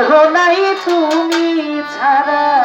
দেহ নাই তুমি ছাড়া।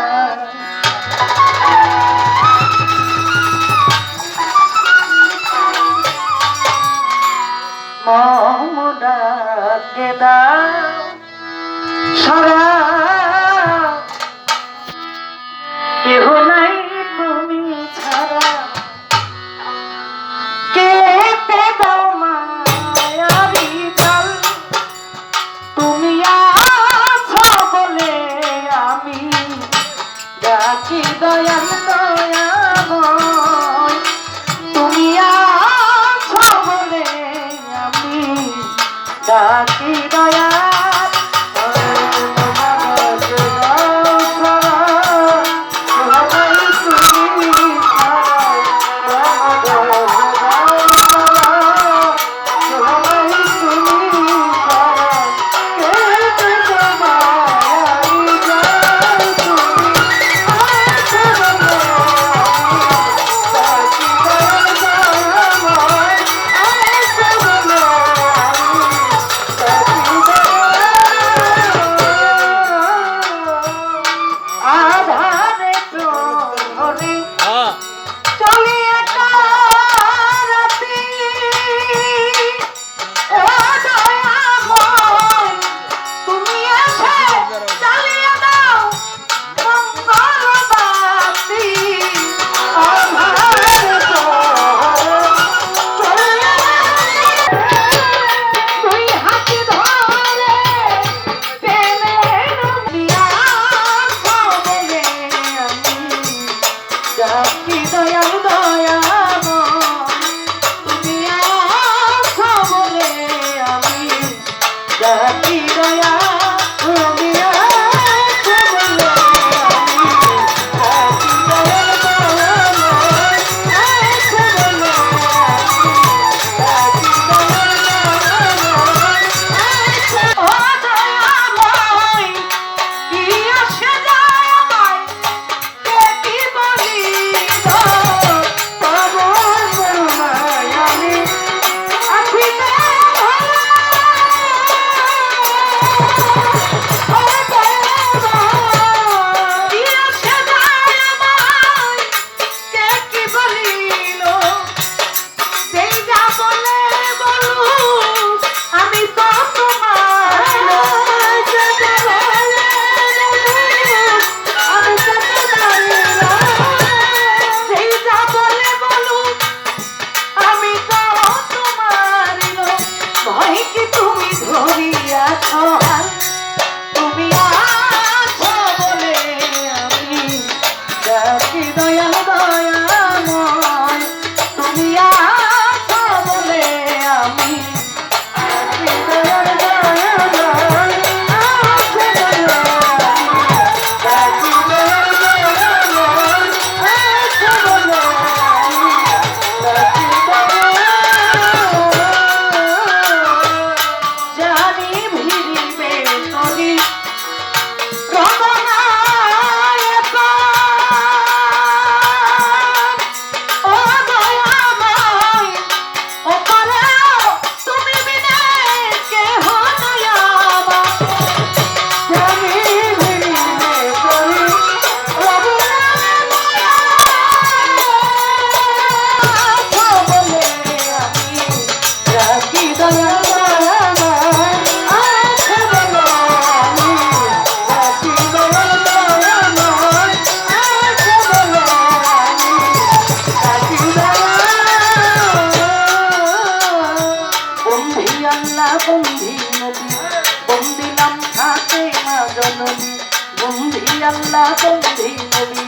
না চলতে নবী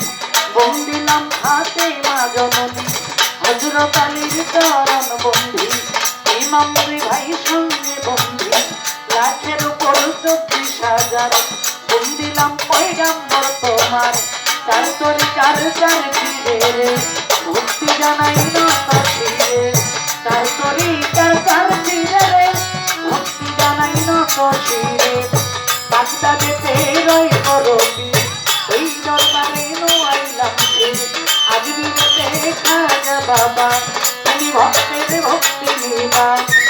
বন্দিলাম হাতে মা জননী হজরত আলীর চরণ বন্দি, ইমাম ভাই সঙ্গে বন্দি। লাখের উপর চব্বিশ হাজার, বন্দিলাম পয়গাম্বর তোমার। তার তোর চার চার ফিরে ভক্তি জানাই না ফিরে তার তোরই চার চার ফিরে ভক্তি জানাই না ফিরে বাগদাদেতে রয়ে Bye.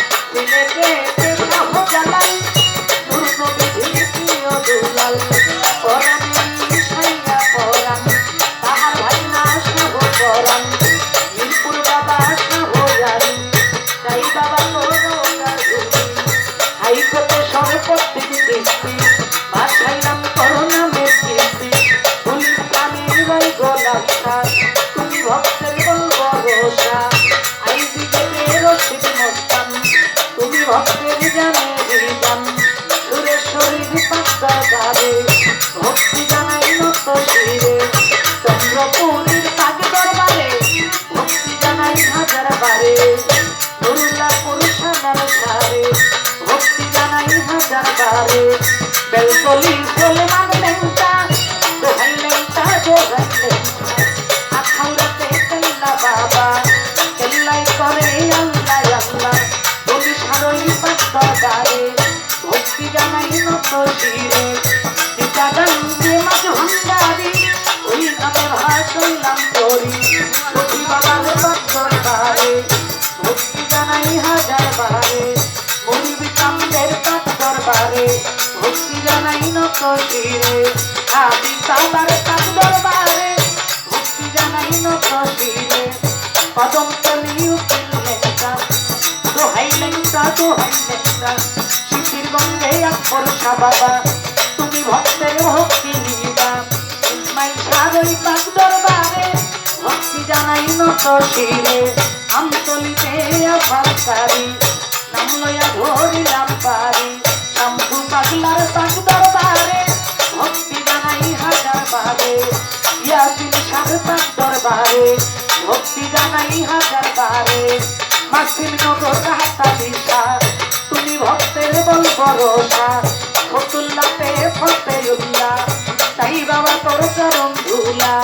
দরবারে ভক্তি জানাই নত শিরে। চন্দ্রপুরীর পাক দরবারে ভক্তি জানাই হাজার বারে। দুর্লা পুরুষানার সারে ভক্তি জানাই হাজার বারে। বেলতলি সলমান লেংটা দোহাই লেংটা দোহাই লেংটা আখাউড়াতে কেল্লা বাবা, কেল্লাই করে আল্লাহ আল্লাহ। বলি সারই পাক দরবারে, ভক্তি জানাই নত শিরে। জানাই নত শিরে আদি বাবার পাক দরবারে ভক্তি জানাই নত শিরে পদম তলি উকিল লেখা দোহাই লেখা দোহাই লেখা শিশির গঙ্গে আকবর শাহ বাবা, তুমি ভক্তের ভক্তি নিবা। ইসমাইল সারই পাক দরবারে ভক্তি জানাই নত শিরে আমতলিতে আফারকারি নাম লয়া ধরিলাম ভক্তি জানাই হাজার বারে মাসিম নগর রাহাতা দিশা তুমি ভক্তের বল ভরসা ফতুল্লাতে ফতেউল্লাহ তাই বাবা তোর চরণ ধুলা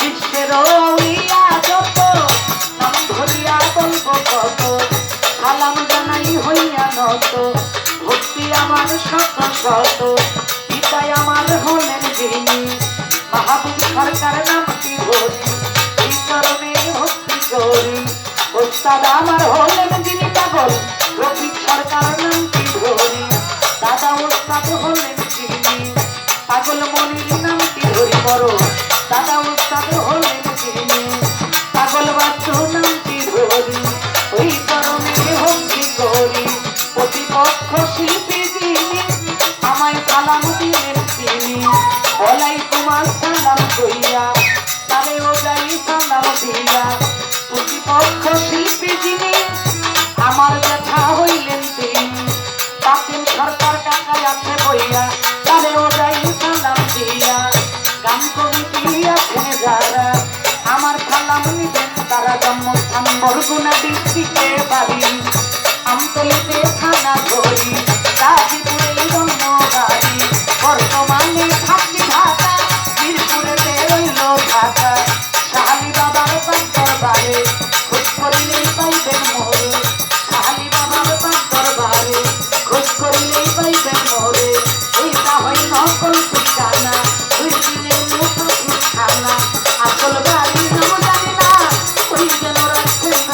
বিশ্বের আউলিয়া যত, নাম ধরিয়া বলব কত। সালাম জানাই হইয়া নত, ভক্তি আমার শত শত। ওস্তাদ আমার হলেন যিনি পাগল। রফিক সরকার নামটি ধরি? দাদা ওস্তাদ হলেন যিনি। পাগল মনির নামটি ধরি করো alegría, dale otra